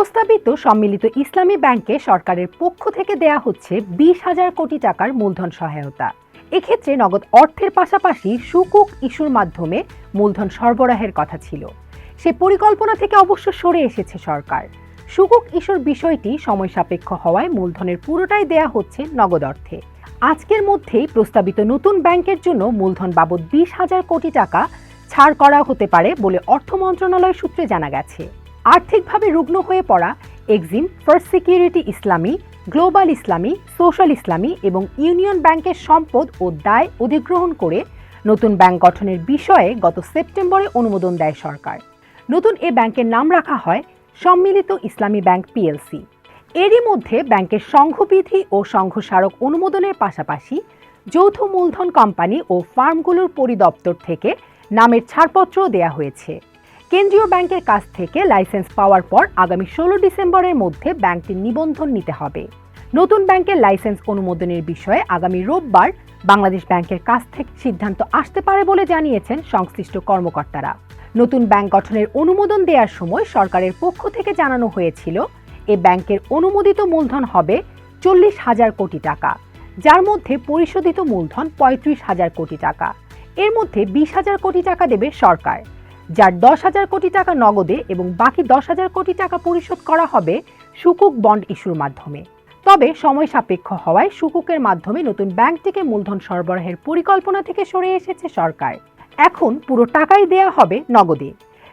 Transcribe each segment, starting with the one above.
প্রস্তাবিত সম্মিলিত ইসলামী ব্যাংকে সরকারের পক্ষ থেকে দেয়া হচ্ছে বিশ হাজার কোটি টাকার মূলধন সহায়তা। এক্ষেত্রে নগদ অর্থের পাশাপাশি সুকুক ইস্যুর মাধ্যমে মূলধন সরবরাহের কথা ছিল। সে পরিকল্পনা থেকে অবশ্য সরে এসেছে সরকার। সুকুক ইস্যুর বিষয়টি সময় সাপেক্ষ হওয়ায় মূলধনের পুরোটাই দেয়া হচ্ছে নগদ অর্থে। আজকের মধ্যেই প্রস্তাবিত নতুন ব্যাংকের জন্য মূলধন বাবদ বিশ হাজার কোটি টাকা ছাড় করা হতে পারে বলে অর্থ মন্ত্রণালয় সূত্রে জানা গেছে। আর্থিকভাবে রুগ্ন হয়ে পড়া Exim first security Islami global Islami social Islami এবং ইউনিয়ন ব্যাংকের সম্পদ ও দায় অধিগ্রহণ করে নতুন ব্যাংক গঠনের বিষয়ে গত সেপ্টেম্বরে অনুমোদন দেয় সরকার। নতুন এ ব্যাংকের নাম রাখা হয় সম্মিলিত ইসলামী ব্যাংক পিএলসি এরই মধ্যে ব্যাংকের সংঘবিধি ও সংঘস্মারক অনুমোদনের পাশাপাশি যৌথ মূলধন কোম্পানি ও ফার্মগুলোর পরিদপ্তর থেকে নামের ছাড়পত্রও দেয়া হয়েছে। কেন্দ্রীয় ব্যাংকের কাছ থেকে লাইসেন্স পাওয়ার পর আগামী ষোলো ডিসেম্বরের মধ্যে ব্যাংকটির নিবন্ধন নিতে হবে। নতুন ব্যাংকের লাইসেন্স অনুমোদনের বিষয়ে আগামী রোববার বাংলাদেশ ব্যাংকের কাছ থেকে সিদ্ধান্ত আসতে পারে বলে জানিয়েছেন সংশ্লিষ্ট কর্মকর্তারা। নতুন ব্যাংক গঠনের অনুমোদন দেওয়ার সময় সরকারের পক্ষ থেকে জানানো হয়েছিল, এ ব্যাংকের অনুমোদিত মূলধন হবে চল্লিশ হাজার কোটি টাকা, যার মধ্যে পরিশোধিত মূলধন পঁয়ত্রিশ হাজার কোটি টাকা। এর মধ্যে বিশ হাজার কোটি টাকা দেবে সরকার। যার দশ হাজার কোটি টাকা নগদে এবং বাকি দশ হাজার কোটি টাকা পরিশোধ করা হবে সুকুক বন্ড ইস্যুর মাধ্যমে। তবে সময় সাপেক্ষ হওয়ায় সুকুকের মাধ্যমে নতুন ব্যাংকটিকে মূলধন সরবরাহের পরিকল্পনা থেকে সরে এসেছে সরকার। এখন পুরো টাকাই দেয়া হবে নগদে।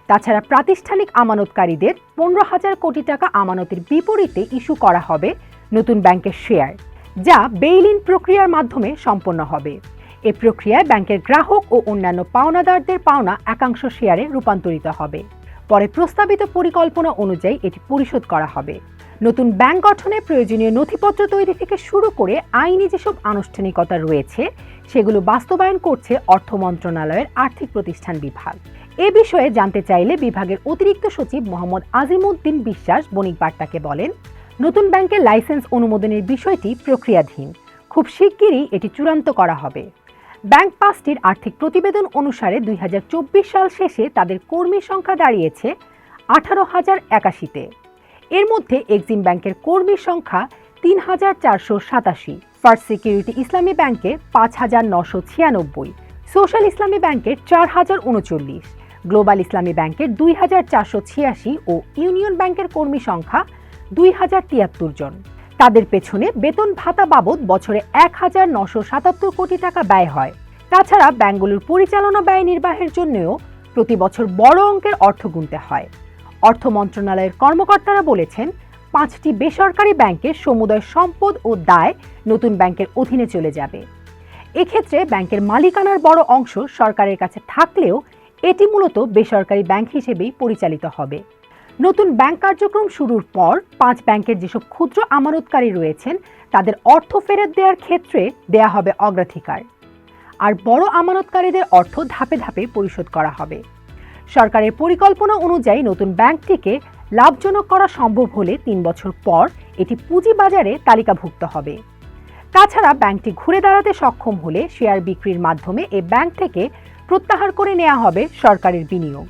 তাছাড়া প্রাতিষ্ঠানিক আমানতকারীদের পনেরো হাজার কোটি টাকা আমানতের বিপরীতে ইস্যু করা হবে নতুন ব্যাংকের শেয়ার, যা বেইলিন প্রক্রিয়ার মাধ্যমে সম্পন্ন হবে। এ প্রক্রিয়ায় ব্যাংকের গ্রাহক ও অন্যান্য পাওনাদারদের পাওনা একাংশ শেয়ারে রূপান্তরিত হবে। পরে প্রস্তাবিত পরিকল্পনা অনুযায়ী এটি পরিশোধ করা হবে। নতুন ব্যাংক গঠনে প্রয়োজনীয় নথিপত্র তৈরি থেকে শুরু করে আইনি যেসব আনুষ্ঠানিকতা রয়েছে, সেগুলো বাস্তবায়ন করছে অর্থ মন্ত্রণালয়ের আর্থিক প্রতিষ্ঠান বিভাগ। এ বিষয়ে জানতে চাইলে বিভাগের অতিরিক্ত সচিব মোহাম্মদ আজিমউদ্দিন বিশ্বাস বণিক বার্তাকে বলেন, নতুন ব্যাংকের লাইসেন্স অনুমোদনের বিষয়টি প্রক্রিয়াধীন। খুব শিগগিরই এটি চূড়ান্ত করা হবে। ব্যাংক পাঁচটির আর্থিক প্রতিবেদন অনুসারে দুই হাজার চব্বিশ সাল শেষে তাদের কর্মী সংখ্যা দাঁড়িয়েছে আঠারো হাজার একাশিতে। এর মধ্যে এক্সিম ব্যাংকের কর্মীর সংখ্যা তিন হাজার চারশো সাতাশি। ফার্স্ট সিকিউরিটি ইসলামী ব্যাংকে পাঁচ হাজার নশো ছিয়ানব্বই। সোশ্যাল ইসলামী ব্যাংকের চার হাজার উনচল্লিশ। গ্লোবাল ইসলামী ব্যাংকের দুই হাজার চারশো ছিয়াশি ও ইউনিয়ন ব্যাংকের কর্মী সংখ্যা দুই হাজার তিয়াত্তর জন। তাদের পেছনে বেতন ভাতা বাবদ বছরে এক হাজার নশো সাতাত্তর কোটি টাকা ব্যয় হয়। তাছাড়া ব্যাংকগুলোর পরিচালনা ব্যয় নির্বাহের জন্যও প্রতি বছর বড় অঙ্কের অর্থ গুনতে হয়। অর্থ মন্ত্রণালয়ের কর্মকর্তারা বলেছেন, পাঁচটি বেসরকারি ব্যাংকের সমুদয় সম্পদ ও দায় নতুন ব্যাংকের অধীনে চলে যাবে। এক্ষেত্রে ব্যাংকের মালিকানার বড় অংশ সরকারের কাছে থাকলেও এটি মূলত বেসরকারি ব্যাংক হিসেবেই পরিচালিত হবে। নতুন ব্যাংক কার্যক্রম শুরুর পর পাঁচ ব্যাংকের যেসব ক্ষুদ্র আমানতকারী রয়েছেন, তাদের অর্থ ফেরত দেওয়ার ক্ষেত্রে দেয়া হবে অগ্রাধিকার। আর বড় আমানতকারীদের অর্থ ধাপে ধাপে পরিশোধ করা হবে। সরকারের পরিকল্পনা অনুযায়ী নতুন ব্যাংকটিকে লাভজনক করা সম্ভব হলে তিন বছর পর এটি পুঁজিবাজারে তালিকাভুক্ত হবে। তাছাড়া ব্যাংকটি ঘুরে দাঁড়াতে সক্ষম হলে শেয়ার বিক্রির মাধ্যমে এ ব্যাংক থেকে প্রত্যাহার করে নেওয়া হবে সরকারের বিনিয়োগ।